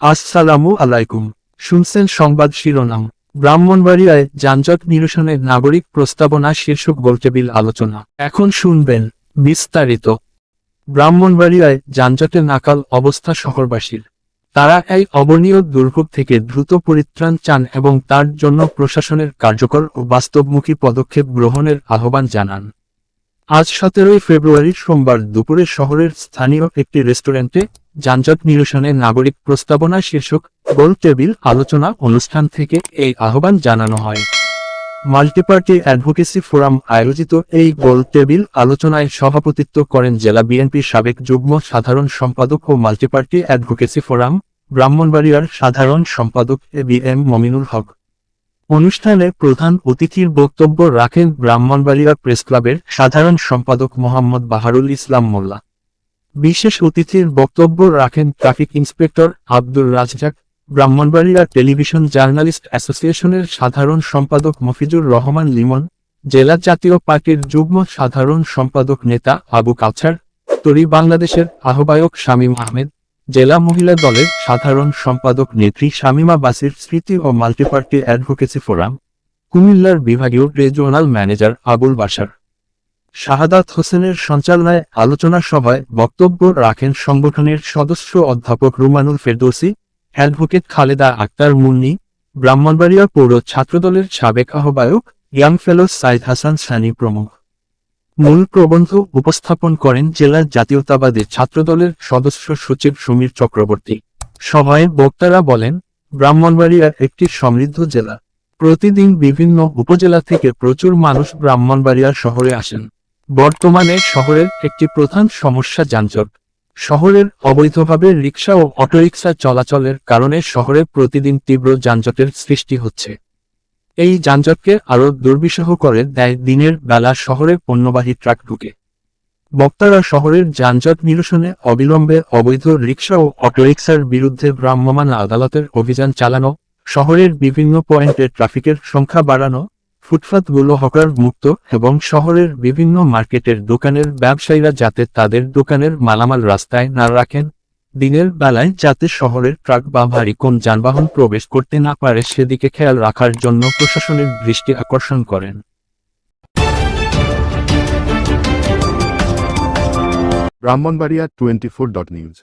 আসসালামু আলাইকুম। শুনছেন সংবাদ শিরোনাম। ব্রাহ্মণবাড়িয়ায় যানজট নিরসনে নাগরিক প্রস্তাবনা শীর্ষক গোলটেবিল আলোচনা। এখন শুনবেন বিস্তারিত। ব্রাহ্মণবাড়িয়ায় যানজটে নাকাল অবস্থা শহরবাসীর। তারা এই অবনীয় দুর্ভোগ থেকে দ্রুত পরিত্রাণ চান এবং তার জন্য প্রশাসনের কার্যকর ও বাস্তবমুখী পদক্ষেপ গ্রহণের আহ্বান জানান। আজ সতেরোই ফেব্রুয়ারি সোমবার দুপুরে শহরের স্থানীয় একটি রেস্টুরেন্টে যানজট নিরসনে নাগরিক প্রস্তাবনা শীর্ষক গোল টেবিল আলোচনা অনুষ্ঠান থেকে এই আহ্বান জানানো হয়। মাল্টিপার্টি অ্যাডভোকেসি ফোরাম আয়োজিত এই গোল টেবিল আলোচনায় সভাপতিত্ব করেন জেলা বিএনপির সাবেক যুগ্ম সাধারণ সম্পাদক ও মাল্টিপার্টি অ্যাডভোকেসি ফোরাম ব্রাহ্মণবাড়িয়ার সাধারণ সম্পাদক A B M Mominul Haque. অনুষ্ঠানে প্রধান অতিথির বক্তব্য রাখেন ব্রাহ্মণবাড়িয়া প্রেস ক্লাবের সাধারণ সম্পাদক মোহাম্মদ বাহারুল ইসলাম মোল্লা। বিশেষ অতিথির বক্তব্য রাখেন traffic inspector Abdur Razzak, Brahmanbaria television journalist অ্যাসোসিয়েশনের সাধারণ সম্পাদক মফিজুর রহমান লিমন, জেলা জাতীয় পার্টির যুগ্ম সাধারণ সম্পাদক নেতা আবু কাছার, তরি বাংলাদেশের আহ্বায়ক শামীম আহমেদ, জেলা মহিলা দলের সাধারণ সম্পাদক নেত্রী শামীমা বাসির স্মৃতি ও মাল্টিপার্টি অ্যাডভোকেসি ফোরাম, কুমিল্লার বিভাগীয় রিজিওনাল ম্যানেজার আবুল বাশার। শাহাদাত হোসেনের সঞ্চালনায় আলোচনা সভায় বক্তব্য রাখেন সংগঠনের সদস্য অধ্যাপক রুমানুল ফেরদৌসি, অ্যাডভোকেট খালেদা আক্তার মুন্নি, ব্রাহ্মণবাড়িয়া পৌর ছাত্রদলের সাবেক আহ্বায়ক ইয়াং ফেলো সাইদ হাসান সানি প্রমুখ। মূল প্রবন্ধ উপস্থাপন করেন জেলার জাতীয়তাবাদী ছাত্রদলের সদস্য সচিব সমীর চক্রবর্তী। সভায় বক্তারা বলেন, ব্রাহ্মণবাড়িয়া একটি সমৃদ্ধ জেলা। প্রতিদিন বিভিন্ন উপজেলা থেকে প্রচুর মানুষ ব্রাহ্মণবাড়িয়া শহরে আসেন। বর্তমানে শহরের একটি প্রধান সমস্যা যানজট। শহরের অবৈধভাবে রিক্সা ও অটোরিকশা চলাচলের কারণে শহরে প্রতিদিন তীব্র যানজটের সৃষ্টি হচ্ছে। এই যানজটকে আরও দুর্বিষহ করে দেয় দিনের বেলা শহরে পণ্যবাহী ট্রাক ঢুকে। বক্তারা শহরের যানজট নিরসনে অবিলম্বে অবৈধ রিক্সা ও অটোরিকশার বিরুদ্ধে ভ্রাম্যমাণ আদালতের অভিযান চালানো, শহরের বিভিন্ন পয়েন্টে ট্রাফিকের সংখ্যা বাড়ানো ফুটপাতগুলো হকার মুক্ত এবং শহরের বিভিন্ন মার্কেটের দোকানের ব্যবসায়ীরা যাতে তাদের দোকানের মালামাল রাস্তায় না রাখেন, দিনের বেলায় যাতে শহরের ট্রাক বা ভারী কোন যানবাহন প্রবেশ করতে না পারে সেদিকে খেয়াল রাখার জন্য প্রশাসনের দৃষ্টি আকর্ষণ করেন। Brahmanbaria twenty four dot news